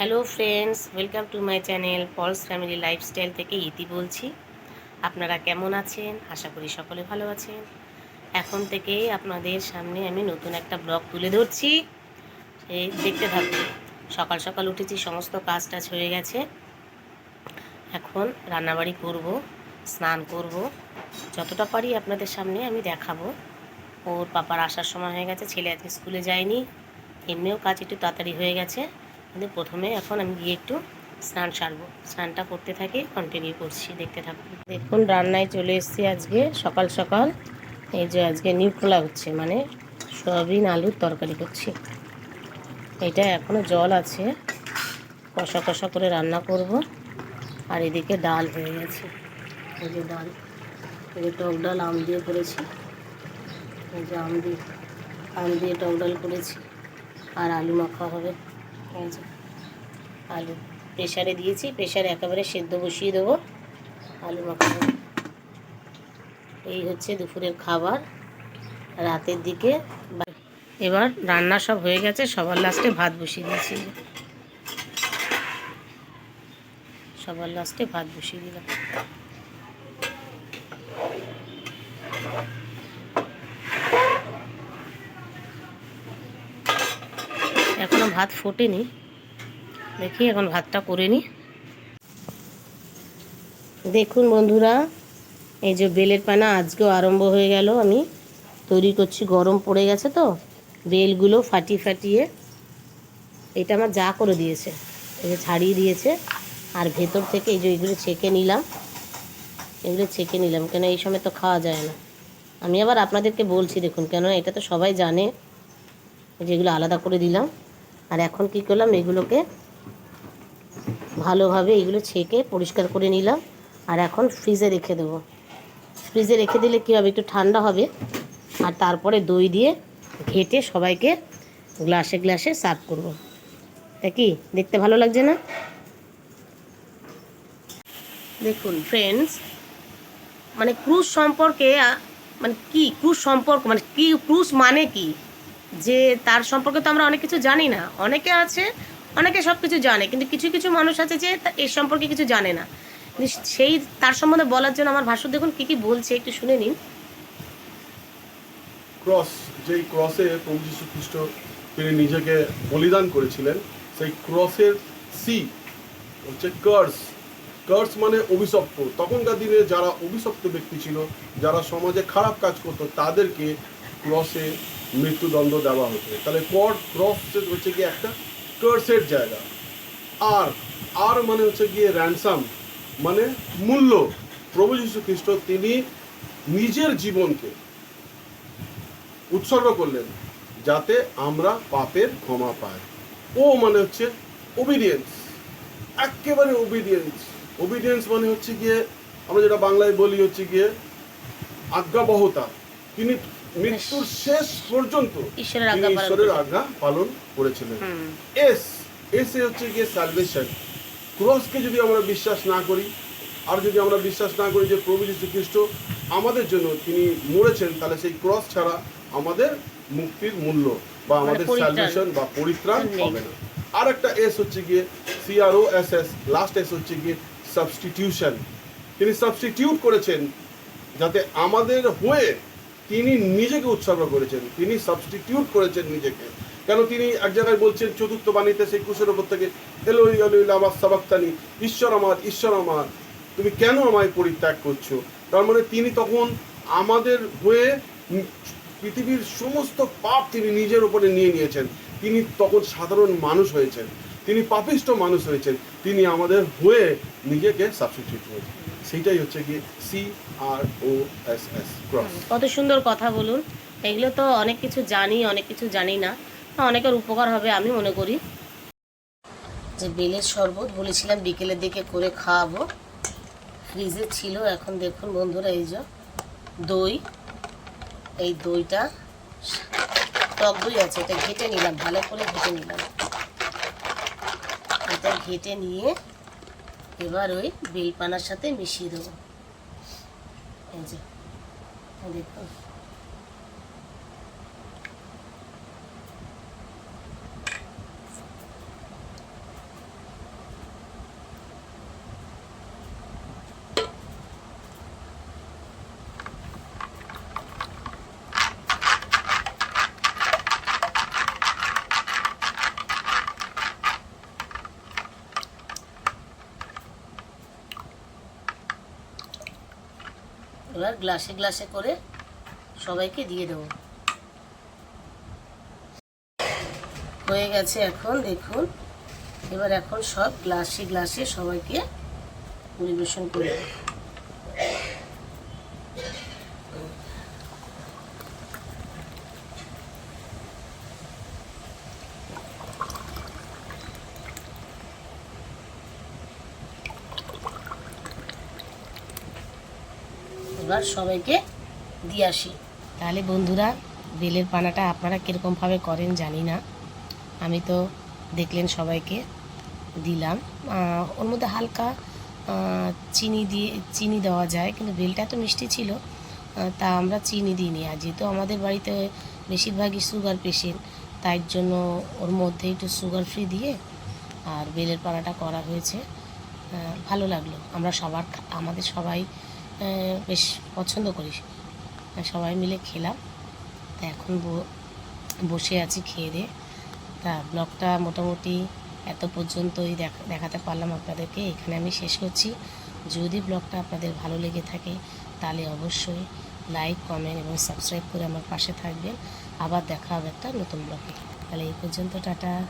Hello friends, welcome to my channel Paul's family lifestyle থেকে ইতি বলছি। আপনারা কেমন আছেন? আশা করি সকলে ভালো আছেন। এখন থেকে আপনাদের সামনে আমি নতুন একটা ব্লগ তুলে ধরছি। এই দেখতে থাকুন। সকাল সকাল উঠেছি, সমস্ত কাজ টাজ হয়ে গেছে। এখন রান্নাবাড়ি করব, স্নান করব। যতটা পারি আপনাদের সামনে আমি দেখাবো। ওর পাপার আসার সময় হয়ে গেছে, ছেলে আজকে স্কুলে যায়নি। এমনিও কাজ একটু তাড়াতাড়ি হয়ে গেছে। কিন্তু প্রথমে এখন আমি গিয়ে একটু স্নান সারবো। স্নানটা করতে থাকি কন্টিনিউ করছি, দেখতে থাকুন দেখুন, রান্নায় চলে এসেছি আজকে, সকাল সকাল। এই যে আজকে নিউট্রোলা হচ্ছে মানে সয়াবিন আলুর তরকারি করছি। এটা এখনও জল আছে, কষা কষা করে রান্না করব। আর এদিকে ডাল হয়ে গেছে। এই যে ডাল, এই যে টক ডাল, আম দিয়ে করেছি। এই যে আম দিয়ে আম দিয়ে টক ডাল করেছি। আর আলু মাখা হবে। আলু প্রেশারে দিয়েছি প্রেশারে একেবারে সেদ্ধ বসিয়ে দেবো আলু মাখা এই হচ্ছে দুপুরের খাবার। রাতের দিকে এবার রান্না সব হয়ে গেছে, সবার লাস্টে ভাত বসিয়ে দিয়েছি। সবার লাস্টে ভাত বসিয়ে দিলাম। এখনও ভাত ফোটেনি। দেখি এখন ভাতটা করে নিই দেখুন বন্ধুরা, এই যে বেলের পানা আজকেও আরম্ভ হয়ে গেল। আমি তৈরি করছি, গরম পড়ে গেছে তো। বেলগুলো ফাটিয়ে ফাটিয়ে এটা আমার যা করে দিয়েছে, এই যে ছাড়িয়ে দিয়েছে। আর ভেতর থেকে এই যে এগুলো ছেঁকে নিলাম, এগুলো ছেঁকে নিলাম, কেন এই সময় তো খাওয়া যায় না। আমি আবার আপনাদেরকে বলছি, দেখুন কেন এটা তো সবাই জানে, যেগুলো আলাদা করে দিলাম। আর এখন কি করলাম, এগুলোকে ভালোভাবে এগুলো ছেঁকে পরিষ্কার করে নিলাম। আর এখন ফ্রিজে রেখে দেবো। ফ্রিজে রেখে দিলে কী হবে, একটু ঠান্ডা হবে। আর তারপরে দই দিয়ে ঘেটে সবাইকে গ্লাসে গ্লাসে সার্ভ করব। তা কি, দেখতে ভালো লাগছে না? দেখুন ফ্রেন্ডস মানে ক্রুজ সম্পর্কে মানে কি ক্রুজ সম্পর্ক মানে কি ক্রুজ মানে কি? যে তার সম্পর্কে তো আমরা অনেক কিছু জানি না। অনেকে আছে, অনেকে সব কিছু জানে, কিন্তু কিছু কিছু মানুষ আছে যে এর সম্পর্কে কিছু জানে না। সেই, তার সম্বন্ধে বলার জন্য আমার ভাষ্য, দেখুন কি কি বলছে, একটু শুনে নিন। ক্রস, যেই ক্রসে প্রভু যীশু খ্রিস্ট তিনি নিজেকে বলিদান করেছিলেন, সেই ক্রসের সি হচ্ছে কার্স কার্স মানে অভিশপ্ত। তখনকার দিনে যারা অভিশপ্ত ব্যক্তি ছিল, যারা সমাজে খারাপ কাজ করতো, তাদেরকে ক্রসে মৃত্যুদণ্ড দেওয়া হতো তাহলে কর ক্রস হচ্ছে গিয়ে একটা কার্সের জায়গা। আর আর মানে হচ্ছে গিয়ে র্যানসাম মানে মূল্য। প্রভু যীশু খ্রিস্ট তিনি নিজের জীবনকে উৎসর্গ করলেন, যাতে আমরা পাপের ক্ষমা পাই। ও মানে হচ্ছে ওবিডিয়েন্স একেবারে ওবিডিয়েন্স ওবিডিয়েন্স মানে হচ্ছে গিয়ে, আমরা যেটা বাংলায় বলি হচ্ছে গিয়ে আজ্ঞাবহতা। তিনি মৃত্যুর শেষ পর্যন্ত ঈশ্বরের আজ্ঞা পালন করেছিলেন। এস এস এ হচ্ছে গিয়ে সালভেশন ক্রসকে যদি আমরা বিশ্বাস না করি আর যদি আমরা বিশ্বাস না করি যে প্রভু যীশু খ্রিস্ট আমাদের জন্য তিনি মরেছেন তাহলে সেই ক্রস ছাড়া আমাদের মুক্তির মূল্য বা আমাদের মানে সালভেশন বা পরিত্রাণ হবে না। আর একটা এস হচ্ছে গিয়ে CRO S S last S হচ্ছে গিয়ে সাবস্টিটিউশন তিনি সাবস্টিটিউট করেছেন যাতে আমাদের হয়ে তিনি নিজেকে উৎসর্গ করেছেন, তিনি সাবস্টিটিউট করেছেন নিজেকে। কেন তিনি এক জায়গায় বলছেন, চতুর্থ বাণীতে সেই কুশের ওপর থেকে এলো আমার সাবাক্তানি, ঈশ্বর আমার ঈশ্বর আমার, তুমি কেন আমায় পরিত্যাগ করছ? তার মানে তিনি তখন আমাদের হয়ে পৃথিবীর সমস্ত পাপ তিনি নিজের উপরে নিয়ে নিয়েছেন। তিনি তখন সাধারণ মানুষ হয়েছেন। তিনি পাপিষ্ট মানুষ হয়েছেন। তিনি আমাদের হয়ে নিজেকে সাবস্টিটিউট করেছেন। সেইটাই হচ্ছে গিয়ে C R O S S cross কত সুন্দর কথা বলুন। এগুলো তো অনেক কিছু জানি, অনেক কিছু জানি না। অনেকের উপকার হবে আমি মনে করি। যে বেলের শরবত বলেছিলাম বিকেলের দিকে করে খাওয়াবো। ফ্রিজে ছিল, এখন দেখুন বন্ধুরা এই যে দই। এই দইটা টক দই আছে, এটা ঘেটে নিলাম, ভালো করে ঘেটে নিলাম। এটা ঘেটে নিয়ে এবার ওই বেলপানার সাথে মিশিয়ে দেবো। এই যে দেখুন। এবার গ্লাসে গ্লাসে করে সবাইকে দিয়ে দেব। হয়ে গেছে এখন, দেখুন। এবার এখন সব গ্লাসে গ্লাসে সবাইকে পরিবেশন করে এবার সবাইকে দিয়ে আসি। তাহলে বন্ধুরা, বেলের পানাটা আপনারা কীরকমভাবে করেন জানি না। আমি তো দেখলেন সবাইকে দিলাম। ওর মধ্যে হালকা চিনি দিয়ে, চিনি দেওয়া যায়, কিন্তু বেলটা তো মিষ্টি ছিল তা আমরা চিনি দিইনি। আর যেহেতু আমাদের বাড়িতে বেশিরভাগই সুগার পেশেন্ট তাই জন্য ওর মধ্যে একটু সুগার ফ্রি দিয়ে আর বেলের পানাটা করা হয়েছে। ভালো লাগল। আমরা সবার, আমাদের সবাই বেশ পছন্দ করি সবাই মিলে খেলাম। তা এখন বসে আছি খেয়ে দিয়ে। তা ব্লগটা মোটামুটি এত পর্যন্তই দেখ- দেখাতে পারলাম আপনাদেরকে। এখানে আমি শেষ করছি। যদি ব্লগটা আপনাদের ভালো লেগে থাকে, তাহলে অবশ্যই লাইক, কমেন্ট এবং সাবস্ক্রাইব করে আমার পাশে থাকবেন। আবার দেখা হবে একটা নতুন ব্লগে। তাহলে এই পর্যন্ত, টাটা।